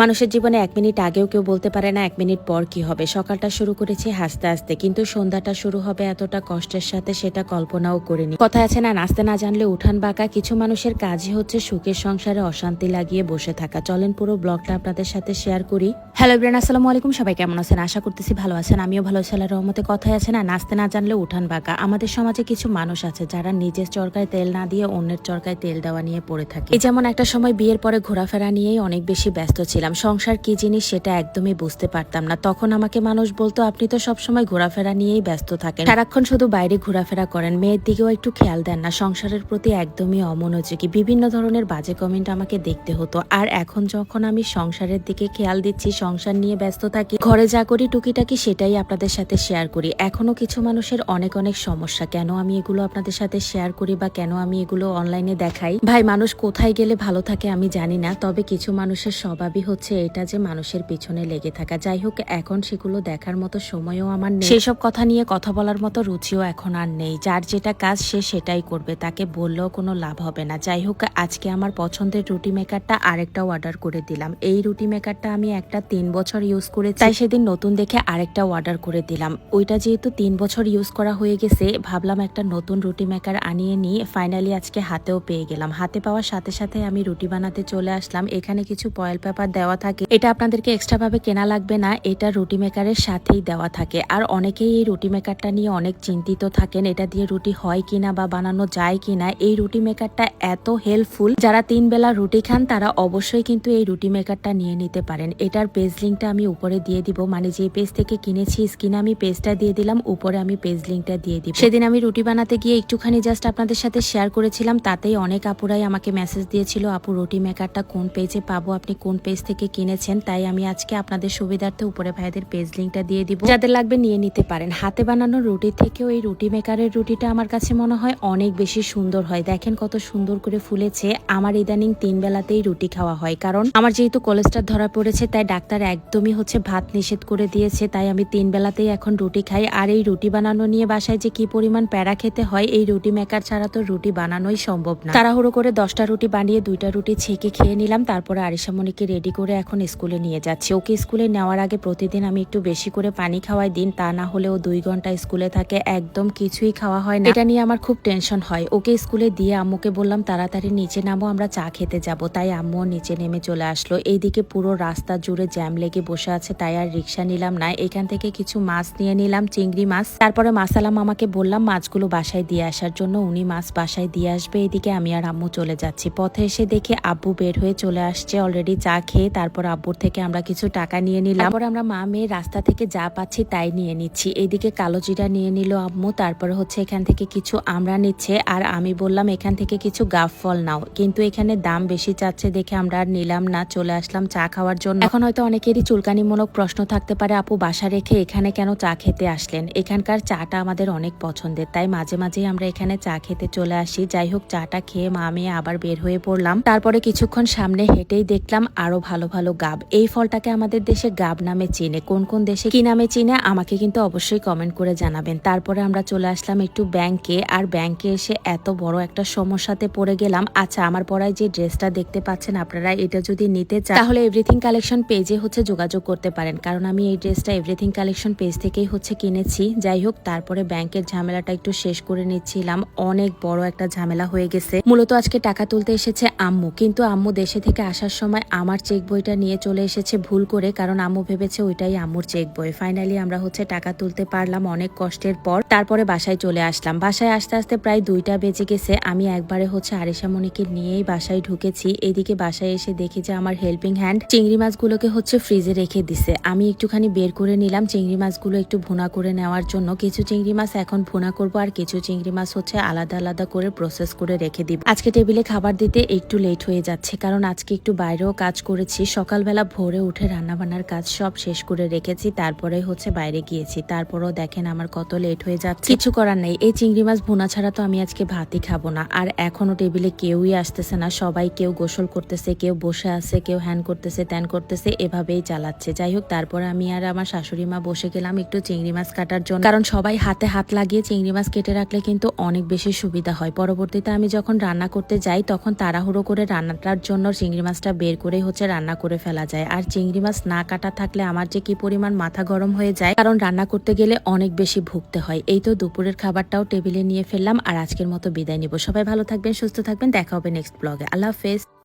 মানুষের জীবনে এক মিনিট আগেও কেউ বলতে পারে না, এক মিনিট পর কি হবে। সকালটা শুরু করেছি হাসতে হাসতে, কিন্তু সন্ধ্যাটা শুরু হবে এতটা কষ্টের সাথে সেটা কল্পনাও করিনি। কথা আছে না, নাচতে না জানলে উঠান বাঁকা, কিছু মানুষের কাজই হচ্ছে সুখের সংসারে অশান্তি লাগিয়ে বসে থাকা। চলেন পুরো ব্লগটা আপনাদের সাথে শেয়ার করি। হ্যালো ব্রেন আসসালামু আলাইকুম, সবাই কেমন আছেন? আশা করতেছি ভালো আছেন। আমিও ভালো আছি, আল্লাহর রহমতে। কথাই আছে না, নাচতে না জানলে উঠান বাঁকা। আমাদের সমাজে কিছু মানুষ আছে যারা নিজের চরকায় তেল না দিয়ে অন্যের চরকায় তেল দেওয়া নিয়ে পড়ে থাকে। এই যেমন একটা সময় বিয়ের পরে ঘোরাফেরা নিয়েই অনেক বেশি ব্যস্ত ছিলাম সংসার কি জিনিস সেটা একদমই বুঝতে পারতাম না। তখন আমাকে মানুষ বলতো, আপনি তো সবসময় ঘোরাফেরা নিয়েই ব্যস্ত থাকেন। সারাক্ষণ শুধু বাইরে ঘোরাফেরা করেন, মেয়ের দিকেও একটু খেয়াল দেন না। সংসারের প্রতি একদমই অমনোযোগী। বিভিন্ন ধরনের বাজে কমেন্ট আমাকে দেখতে হতো। আর এখন যখন আমি সংসারের দিকে খেয়াল দিচ্ছি, সংসার নিয়ে ব্যস্ত থাকি, ঘরে যা করি টুকিটাকি সেটাই আপনাদের সাথে শেয়ার করি। এখনও কিছু মানুষের অনেক অনেক সমস্যা। কেন আমি এগুলো আপনাদের সাথে শেয়ার করি বা কেন আমি এগুলো অনলাইনে দেখাই? ভাই, মানুষ কোথায় গেলে ভালো থাকে আমি জানি না, তবে কিছু মানুষের স্বভাবই হচ্ছে এটা যে মানুষের পিছনে লেগে থাকা। যাই হোক এখন সেগুলো দেখার মতো সময়ও আমার নেই। সেসব কথা নিয়ে কথা বলার মতো রুচিও এখন আর নেই। যার যেটা কাজ সে সেটাই করবে। তাকে বললেও কোনো লাভ হবে না। যাই হোক আজকে আমার পছন্দের রুটি মেকারটা আরেকটা অর্ডার করে দিলাম। এই রুটি মেকারটা আমি একটা তিন বছর ইউজ করেছি। তাই সেদিন নতুন দেখে আরেকটা অর্ডার করে দিলাম। ওইটা যেহেতু তিন বছর ইউজ করা হয়ে গেছে ভাবলাম একটা নতুন রুটি মেকার আনিয়ে নিয়ে ফাইনালি আজকে হাতেও পেয়ে গেলাম। হাতে পাওয়ার সাথে সাথে আমি রুটি বানাতে চলে আসলাম। এখানে কিছু পয়েল পেপার দেওয়া থাকে। এটা আপনাদেরকে এক্সট্রা ভাবে কেনা লাগবে না, এটা রুটি মেকারের সাথেই দেওয়া থাকে। আর অনেকেই এই রুটি মেকারটা নিয়ে অনেক চিন্তিত থাকেন, এটা দিয়ে রুটি হয় কিনা বা বানানো যায় কিনা। এই রুটি মেকারটা এত হেল্পফুল যারা তিন বেলা রুটি খান, তারা অবশ্যই কিন্তু এই রুটি মেকারটা নিয়ে নিতে পারেন। এটার পেজ লিঙ্কটা আমি উপরে দিয়ে দিব। মানে যে পেজ থেকে কিনেছি স্ক্রিনে আমি পেজটা দিয়ে দিলাম, উপরে আমি পেজ লিঙ্কটা দিয়ে দিব। সেদিন আমি রুটি বানাতে গিয়ে একটুখানি জাস্ট আপনাদের সাথে শেয়ার করেছিলাম, তাতেই অনেক আপুরাই আমাকে মেসেজ দিয়েছিল, আপু, রুটি মেকারটা কোন পেজে পাবো? আপনি কোন পেজ থেকে কিনেছেন, তাই আমি আজকে আপনাদের সুবিধার্থে উপরে ভাইদের পেজ লিঙ্কটা দিয়ে দিব। যাদের লাগবে নিয়ে নিতে পারেন। হাতে বানানো রুটি থেকেও এই রুটি মেকারের রুটিটা আমার কাছে মনে হয় অনেক বেশি সুন্দর হয়। দেখেন কত সুন্দর করে ফুলেছে। আমার ইদানিং তিন বেলাতেই রুটি খাওয়া হয়। কারণ আমার যেহেতু কোলেস্ট্রল ধরা পড়েছে, তাই ডাক্তার একদমই হচ্ছে ভাত নিষেধ করে দিয়েছে। তাই আমি তিন বেলাতেই এখন রুটি খাই। আর এই রুটি বানানো নিয়ে বাসায় যে কি পরিমাণ প্যারা খেতে হয়, এই রুটি মেকার ছাড়া তো রুটি বানানোই সম্ভব না। তাড়াহুড়ো করে দশটা রুটি বানিয়ে দুইটা রুটি ছেঁকে খেয়ে নিলাম। তারপরে আরিসামণিকে রেডি করে এখন স্কুলে নিয়ে যাচ্ছি। ওকে স্কুলে নেওয়ার আগে প্রতিদিন আমি একটু বেশি করে পানি খাওয়াই, দিন তা না হলে ও দুই ঘণ্টা স্কুলে থাকে, একদম কিছুই খাওয়া হয় না। এটা নিয়ে আমার খুব টেনশন হয়। ওকে স্কুলে দিয়ে আম্মুকে বললাম, তাড়াতাড়ি নিচে নামো, আমরা চা খেতে যাব। তাই আম্মুও নিচে নেমে চলে আসলো। এইদিকে পুরো রাস্তা জুড়ে জ্যাম লেগে বসে আছে, তাই আর রিক্সা নিলাম না। এখান থেকে কিছু মাছ নিয়ে নিলাম, চিংড়ি মাছ। তারপরে মাসালা আমাকে বললাম, মাছগুলো বাসায় দিয়ে আসার জন্য উনি মাছ বাসায় দিয়ে আসবে। এদিকে আমি আর আম্মু চলে যাচ্ছি। পথে এসে দেখে আব্বু বের হয়ে চলে আসছে, অলরেডি চা খেয়ে তারপর আব্বুর থেকে আমরা কিছু টাকা নিয়ে নিলাম। তারপর আমরা মা মেয়ে রাস্তা থেকে যা পাচ্ছি তাই নিয়ে নিচ্ছি। এইদিকে কালো জিরা নিয়ে নিল আম্মু, তারপর হচ্ছে এখান থেকে কিছু আমরা নিচ্ছে। আর আমি বললাম, এখান থেকে কিছু গাফ ফল নাও। কিন্তু এখানে দাম বেশি চাচ্ছে দেখে আমরা আর নিলাম না, চলে আসলাম চা খাওয়ার জন্য। এখন হয়তো অনেকেরই চুলকানিমূলক প্রশ্ন থাকতে পারে, আপু, বাসা রেখে এখানে কেন চা খেতে আসলেন? এখানকার চাটা আমাদের অনেক পছন্দের, তাই মাঝে মাঝেই আমরা এখানে চা খেতে চলে আসি। যাই হোক, চাটা খেয়ে মা মেয়ে আবার বের হয়ে পড়লাম। তারপরে কিছুক্ষণ সামনে হেঁটেই দেখলাম আরও ভালো ভালো ভালো গাব। এই ফলটাকে আমাদের দেশে গাব নামে চিনে। কোন কোন দেশে কি নামে চিনে, আমাকে কিন্তু অবশ্যই কমেন্ট করে জানাবেন। তারপরে আমরা চলে আসলাম একটু ব্যাংকে আর ব্যাংকে এসে এত বড় একটা সমস্যাতে পড়ে গেলাম। আচ্ছা আমার পরায় যে ড্রেসটা দেখতে পাচ্ছেন আপনারা, এটা যদি নিতে চান, তাহলে এভরিথিং কালেকশন পেজে হচ্ছে যোগাযোগ করতে পারেন। কারণ আমি এই ড্রেসটা এভরিথিং কালেকশন পেজ থেকেই হচ্ছে কিনেছি। যাই হোক, তারপরে ব্যাংকের ঝামেলাটা একটু শেষ করে নিচ্ছিলাম। অনেক বড় একটা ঝামেলা হয়ে গেছে। মূলত আজকে টাকা তুলতে এসেছে আম্মু। কিন্তু আম্মু দেশে থেকে আসার সময় আমার চেক বইটা নিয়ে চলে এসেছে ভুল করে, কারণ আম্মু ভেবেছে ওইটাই আম্মুর চেক বই। ফাইনালি আমরা হচ্ছে টাকা তুলতে পারলাম অনেক কষ্টের পর, তারপরে বাসায় চলে আসলাম। বাসায় আসতে আসতে প্রায় দুইটা বেজে গেছে, আমি একবারে হচ্ছে আরিসামণিকে নিয়েই বাসায় ঢুকেছি। এদিকে বাসায় এসে দেখি যে আমার হেল্পিং হ্যান্ড চিংড়ি মাছগুলোকে হচ্ছে ফ্রিজে রেখে দিছে। আমি একটুখানি বের করে নিলাম চিংড়ি মাছগুলো একটু ভুনা করে নেওয়ার জন্য। কিছু চিংড়ি মাছ এখন ভুনা করব আর কিছু চিংড়ি মাছ হচ্ছে আলাদা আলাদা করে প্রসেস করে রেখে দিব। আজকে টেবিলে খাবার দিতে একটু লেট হয়ে যাচ্ছে, কারণ আজকে একটু বাইরেও কাজ করেছি। সকালবেলা ভোরে উঠে রান্না বান্নার কাজ সব শেষ করে রেখেছি তারপরে হচ্ছে বাইরে গিয়েছি। তারপরেও দেখেন আমার কত লেট হয়ে যাচ্ছে। কিছু করার নেই, এই চিংড়ি মাছ ভুনা ছাড়া তো আমি আজকে ভাতই খাব না। আর এখনও টেবিলে কেউই আসতেছে না, সবাই কেউ গোসল করতেছে, কেউ বসে আছে, কেউ হ্যান করতেছে, ত্যান করতেছে, এভাবেই চালাচ্ছে। যাই হোক, তারপরে আমি আর আমার শাশুড়ি মা বসে গেলাম একটু চিংড়ি মাছ কাটার জন্য। কারণ সবাই হাতে হাত লাগিয়ে চিংড়ি মাছ কেটে রাখলে কিন্তু অনেক বেশি সুবিধা হয়। পরবর্তীতে আমি যখন রান্না করতে যাই, তখন তাড়াহুড়ো করে রান্নাটার জন্য চিংড়ি মাছটা বের করে হচ্ছে রান্না রান্না করে ফেলা যায়। আর চিংড়ি মাছ না কাটা থাকলে আমার যে কি পরিমাণ মাথা গরম হয়ে যায়, কারণ রান্না করতে গেলে অনেক বেশি ভুগতে হয়। এই তো দুপুরের খাবারটাও টেবিলে নিয়ে ফেললাম, আর আজকের মতো বিদায় নিব। সবাই ভালো থাকবেন, সুস্থ থাকবেন। দেখা হবে নেক্সট ব্লগে আল্লাহ হাফেজ।